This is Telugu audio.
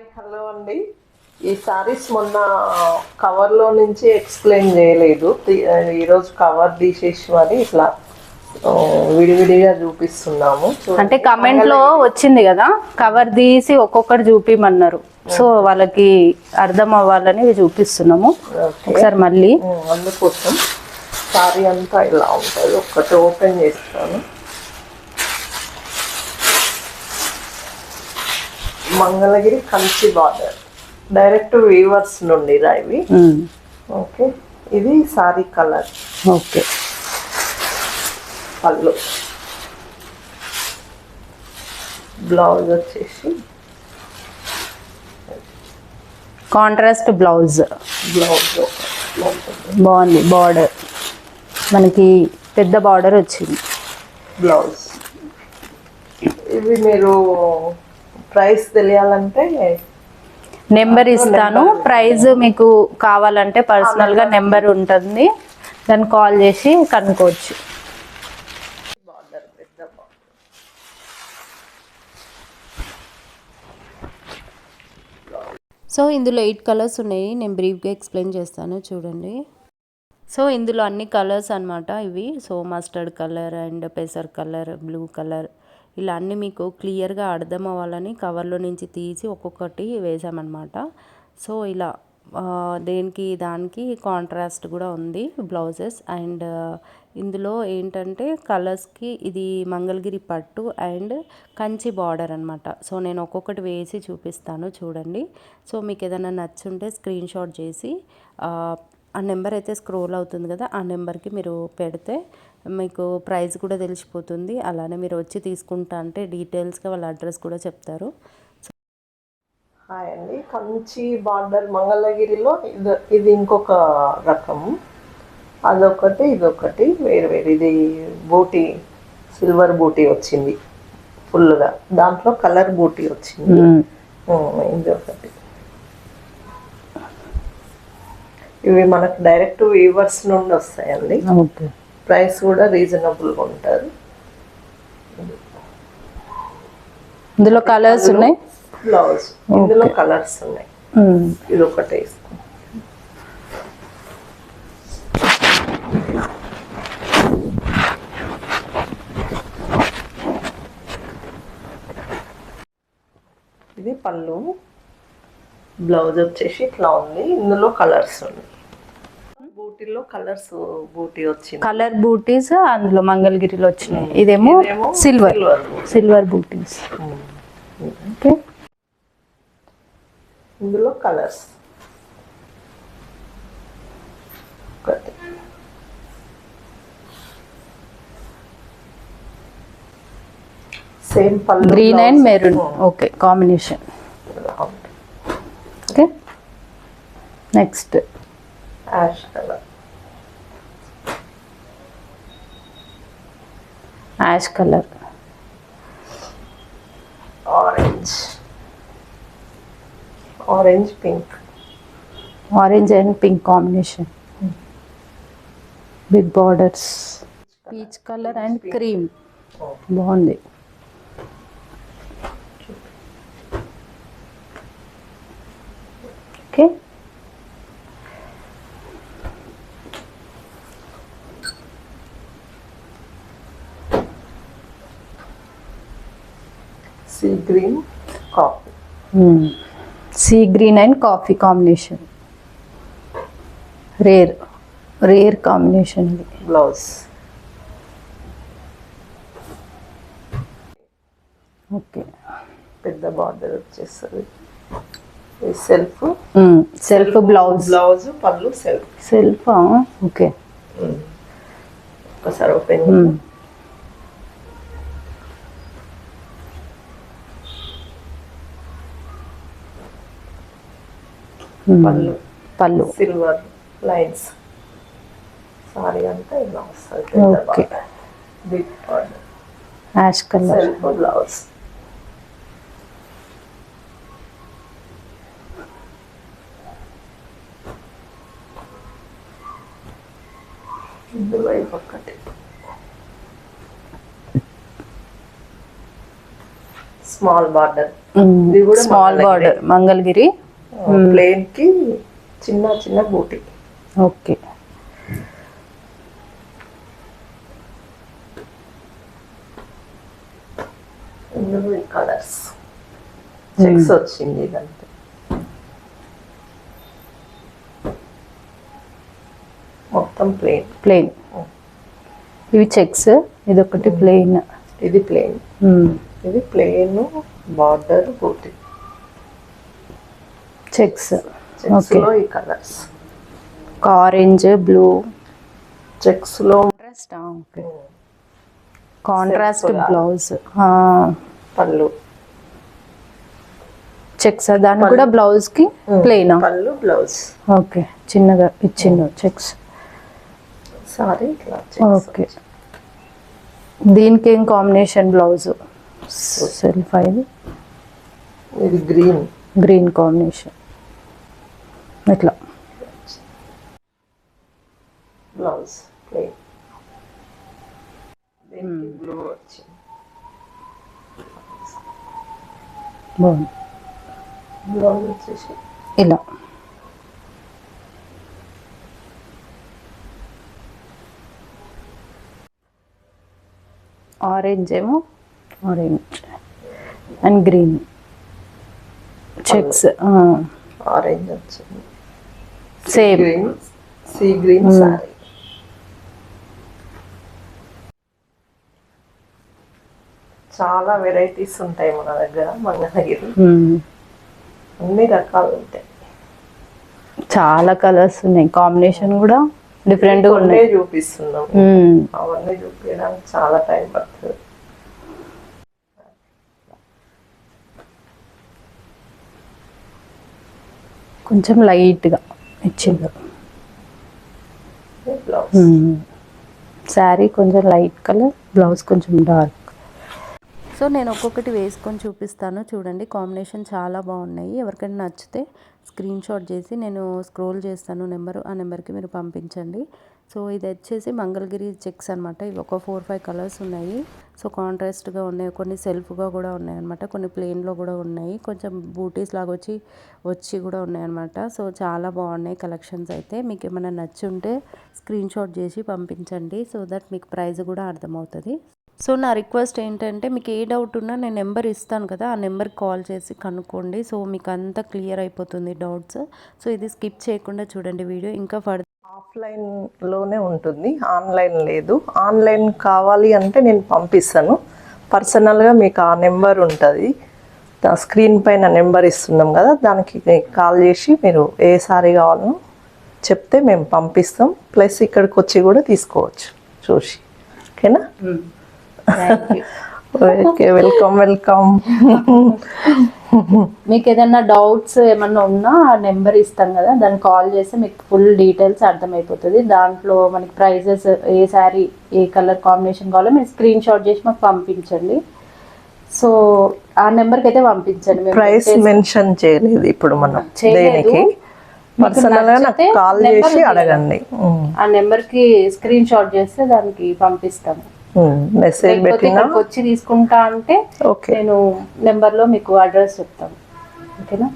హలో అండి. ఈ సారీస్ మొన్న కవర్లో నుంచి ఎక్స్ప్లెయిన్ చేయలేదు. ఈరోజు కవర్ తీసేసి మరి ఇట్లా విడివిడిగా చూపిస్తున్నాము. అంటే కమెంట్లో వచ్చింది కదా కవర్ తీసి ఒక్కొక్కటి చూపిమన్నారు. సో వాళ్ళకి అర్థం అవ్వాలని చూపిస్తున్నాము. ఒకసారి మళ్ళీ. ఉమ్, అందుకోసం సారీ అంతా ఇలా ఉంటుంది. ఒక్కటి ఓపెన్ చేస్తాను. Mangalagiri Kanchi border. Direct weavers నుండి ఇవి. ఓకే ఇది సారీ కలర్ ఓకే పళ్ళు. బ్లౌజ్ వచ్చేసి. కాంట్రాస్ట్ బ్లౌజ్ బ్లౌజ్ బాగుంది. బార్డర్ మనకి పెద్ద బార్డర్ వచ్చింది. బ్లౌజ్ ఇవి మీరు ప్రైస్ తెలియాలంటే నెంబర్ ఇస్తాను. ప్రైస్ మీకు కావాలంటే పర్సనల్గా నెంబర్ ఉంటుంది. దాన్ని కాల్ చేసి కనుక్కోవచ్చు. సో ఇందులో ఎయిట్ కలర్స్ ఉన్నాయి. నేను బ్రీఫ్గా ఎక్స్ప్లెయిన్ చేస్తాను. చూడండి. సో ఇందులో అన్ని కలర్స్ అన్నమాట ఇవి. సో మస్టర్డ్ కలర్ అండ్ పెసర్ కలర్ బ్లూ కలర్ ఇలా అన్ని మీకు క్లియర్గా అర్థం అవ్వాలని కవర్లో నుంచి తీసి ఒక్కొక్కటి వేసామన్నమాట. సో ఇలా దేనికి దానికి కాంట్రాస్ట్ కూడా ఉంది బ్లౌజెస్. అండ్ ఇందులో ఏంటంటే కలర్స్కి ఇది మంగళగిరి పట్టు అండ్ కంచి బార్డర్ అనమాట సో నేను ఒక్కొక్కటి వేసి చూపిస్తాను చూడండి. సో మీకు ఏదైనా నచ్చుంటే స్క్రీన్ షాట్ చేసి ఆ నెంబర్ అయితే స్క్రోల్ అవుతుంది కదా ఆ నెంబర్కి మీరు పెడితే మీకు ప్రైస్ కూడా తెలిసిపోతుంది. అలానే మీరు వచ్చి తీసుకుంటా అంటే డీటెయిల్స్గా వాళ్ళ అడ్రస్ కూడా చెప్తారు. హాయ్ అండి. కంచి బార్డర్ మంగళగిరిలో ఇది ఇది ఇంకొక రకం. అదొకటి ఇదొకటి వేరు వేరు. ఇది బూటీ సిల్వర్ బూటీ వచ్చింది ఫుల్గా. దాంట్లో కలర్ బూటీ వచ్చింది. ఇది ఒకటి. ఇవి మనకు డైరెక్ట్ వీవర్స్ నుండి వస్తాయండి. ఓకే. ప్రైస్ కూడా రీజనబుల్గా ఉంటుంది ఇందులో కలర్స్ ఉన్నాయి? బ్లౌజ్. ఇందులో కలర్స్ ఉన్నాయి. ఇది ఒకటే వేసుకుంటాం ఇది పళ్ళు. బ్లౌజ్ వచ్చేసి ఇట్లా ఉంది. ఇందులో కలర్స్ ఉన్నాయి. బూటీలో కలర్స్ బూటీ వచ్చింది. కలర్ బూటీస్ అందులో మంగళగిరిలో వచ్చినాయి. ఇదేమో సిల్వర్. సిల్వర్ బూటీస్. ఓకే. ఇందులో కలర్స్. ఒకటి. సేమ్ పళ్ళు green and. Maroon. Okay combination. అవును. Okay. Next. Ash colour. Ash colour orange orange pink orange and pink combination big borders peach colour and cream బాగుంది okay sea green coffee. Sea green and coffee combination. Rare rare combination ఇది బ్లౌజ్. ఓకే. పెద్ద బార్డర్ వచ్చేస్తుంది. సెల్ఫ్. Self blouse. బ్లౌజ్ పళ్ళు సెల్ఫ్. Self okay. ఒకసారి ఓపెన్ పళ్ళు. పళ్ళు. సిల్వర్ లైన్స్ సారీ అంతా ఇలా వస్తుంది. Border big border ash colour blouse ఇందులో small border small border Mangalagiri. ప్లేన్కి చిన్న చిన్న బూటీ. ఓకే. ఇందులో ఈ కలర్స్. చెక్స్ వచ్చింది ఇదంతా. మొత్తం ప్లేన్. ప్లెయిన్ ఇవి చెక్స్ ఇది ఒకటి ప్లెయిన్ ఇది ప్లేన్. ఇది ప్లేన్ బార్డర్ బూటీ. చెక్స్. లో ఈ colours. Orange blue. చెక్స్లో contrast? Okay. Contrast. Blouse. పళ్ళు. చెక్స్ దానికి కూడా బ్లౌజ్కి ప్లెయిన్? పళ్ళు బ్లౌజ్. ఓకే. చిన్నగా ఇచ్చిండు చెక్స్. Sorry okay. దీనికి ఏం కాంబినేషన్ బ్లౌజ్? సెల్ఫ్. ఇది గ్రీన్. గ్రీన్ కాంబినేషన్ ఇట్లా బ్లౌజ్ ప్లేన్ బ్లూ వచ్చింది బాగుంది బ్లౌజ్ వచ్చేసి ఇలా ఆరెంజ్ ఏమో? Orange and green checks orange వచ్చింది same green sea green sari చాలా వెరైటీస్ ఉంటాయి మన దగ్గర మంగళగిరి. అన్ని రకాలు ఉంటాయి. చాలా కలర్స్ ఉన్నాయి. కాంబినేషన్ కూడా డిఫరెంట్గా కొన్నే ఉన్నాయి. చూపిస్తున్నాం. అవన్నీ చూపించడానికి చాలా టైం పడుతుంది. కొంచెం లైట్గా బ్లౌజ్ శారీ కొంచెం లైట్ కలర్ బ్లౌజ్ కొంచెం డార్క్ సో నేను ఒక్కొక్కటి వేసుకొని చూపిస్తాను. చూడండి కాంబినేషన్ చాలా బాగున్నాయి. ఎవరికైనా నచ్చితే స్క్రీన్ షాట్ చేసి నేను స్క్రోల్ చేస్తాను నెంబర్ ఆ నెంబర్కి మీరు పంపించండి. సో ఇది వచ్చేసి మంగళగిరి చెక్స్ అనమాట ఇవి ఒక ఫోర్ ఫైవ్ కలర్స్ ఉన్నాయి. సో కాంట్రాస్ట్గా ఉన్నాయి. కొన్ని సెల్ఫ్గా కూడా ఉన్నాయి అనమాట కొన్ని ప్లెయిన్లో కూడా ఉన్నాయి. కొంచెం బూటీస్ లాగా వచ్చి వచ్చి కూడా ఉన్నాయి అనమాట సో చాలా బాగున్నాయి కలెక్షన్స్ అయితే. మీకు ఏమైనా నచ్చి ఉంటే స్క్రీన్ షాట్ చేసి పంపించండి. సో దట్ మీకు ప్రైస్ కూడా అర్థమవుతుంది. సో నా రిక్వెస్ట్ ఏంటంటే మీకు ఏ డౌట్ ఉన్నా నేను నెంబర్ ఇస్తాను కదా ఆ నెంబర్కి కాల్ చేసి కనుక్కోండి. సో మీకు అంతా క్లియర్ అయిపోతుంది డౌట్స్. సో ఇది స్కిప్ చేయకుండా చూడండి వీడియో. ఇంకా ఫర్ ఆఫ్లైన్లోనే ఉంటుంది ఆన్లైన్ లేదు. ఆన్లైన్ కావాలి అంటే నేను పంపిస్తాను. పర్సనల్గా మీకు ఆ నెంబర్ ఉంటుంది. స్క్రీన్ పైన నెంబర్ ఇస్తున్నాం కదా దానికి కాల్ చేసి మీరు ఏ సారీ కావాలనో చెప్తే మేము పంపిస్తాం. ప్లస్ ఇక్కడికి వచ్చి కూడా తీసుకోవచ్చు చూసి. ఓకేనా? Okay welcome welcome. మీకు ఏదైనా డౌట్స్ ఏమన్నా ఉన్నా ఆ నెంబర్ ఇస్తాం కదా దాన్ని కాల్ చేస్తే మీకు ఫుల్ డీటెయిల్స్ అర్థమైపోతుంది. దాంట్లో మనకి ప్రైజెస్ ఏ శారీ ఏ కలర్ కాంబినేషన్ కావాలో మీరు స్క్రీన్ షాట్ చేసి మాకు పంపించండి. సో ఆ నెంబర్కి అయితే పంపించండి ప్రైస్ మెన్షన్ చేయలేదు ఇప్పుడు మనం. దేనికి. పర్సనల్గా నాకు కాల్ చేసి. అడగండి. ఆ నెంబర్కి స్క్రీన్ షాట్ చేస్తే దానికి పంపిస్తాము. మెసేజ్ పెట్టినా? ఇక్కడికి వచ్చి తీసుకుంటా అంటే నేను నెంబర్లో మీకు అడ్రస్ చెప్తాను. ఓకేనా